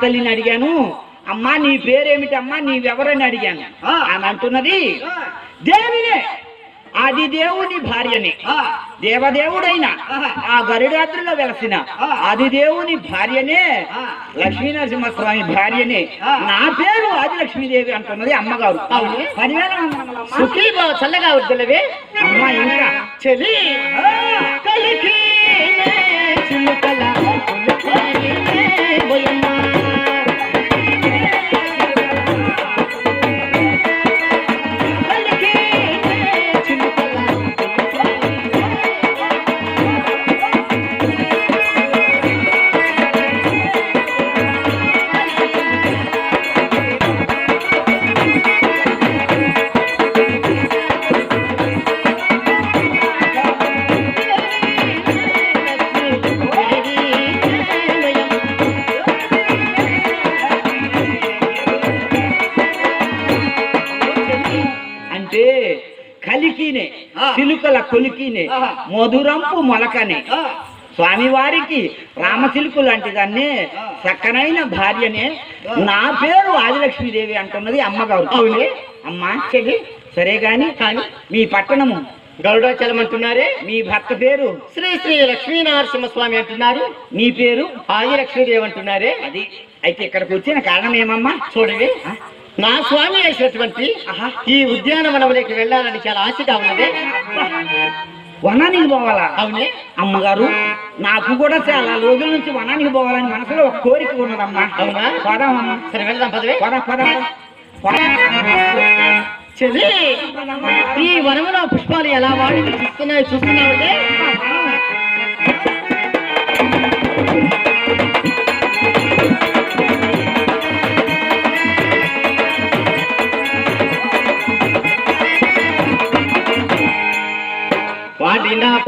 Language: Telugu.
తల్లిని అడిగాను అమ్మా నీ పేరేమిటమ్మా నీవెవరని అడిగాను. ఆమె అంటున్నది దేవినే అది దేవుని భార్యని ఆ, దేవదేవుడైన. ఆ గరుడాద్రిలో వెలసిన. అది దేవుని భార్యనే. లక్ష్మీనరసింహస్వామి భార్యనే. నా పేరు ఆదిలక్ష్మీదేవి అంటున్నది అమ్మగారు. పదివేల చల్లగా వద్దులవే అమ్మ ఇంకా చెలి కలికి చిలుకల కొలికినే. మధురంపు మొలకనే. స్వామివారికి రామచిలుకు లాంటి దాన్ని ఆ. చక్కనైన భార్యనే. నా పేరు ఆదిలక్ష్మీదేవి అంటున్నది అమ్మగారు. అవునే? అమ్మా చెల్లి. సరే గాని కానీ. మీ పట్టణము. గరుడాచలం అంటున్నారే మీ భర్త పేరు. శ్రీ శ్రీ లక్ష్మీనరసింహస్వామి అంటున్నారు. నీ పేరు? ఆది లక్ష్మీదేవి అంటున్నారే? అది. అయితే ఇక్కడికి వచ్చిన కారణం ఏమమ్మా? చూడవే నా స్వామి అయినటువంటి ఆహా. ఈ ఉద్యానవనంలోకి వెళ్ళాలని చాలా ఆశగా ఉన్నది. వనానికి పోవాలా? అవునే. అమ్మగారు నాకు కూడా చాలా రోజుల నుంచి వనానికి పోవాలని మనసులో ఒక కోరిక ఉన్నదమ్మా. అవునా? పోదామమ్మా సరే వెళ్దాం పదవే. పద పద. చెల్లి ఈ వనములో పుష్పాలు ఎలా వాడి చూస్తున్నాయి చూస్తున్నావుంటే বিনা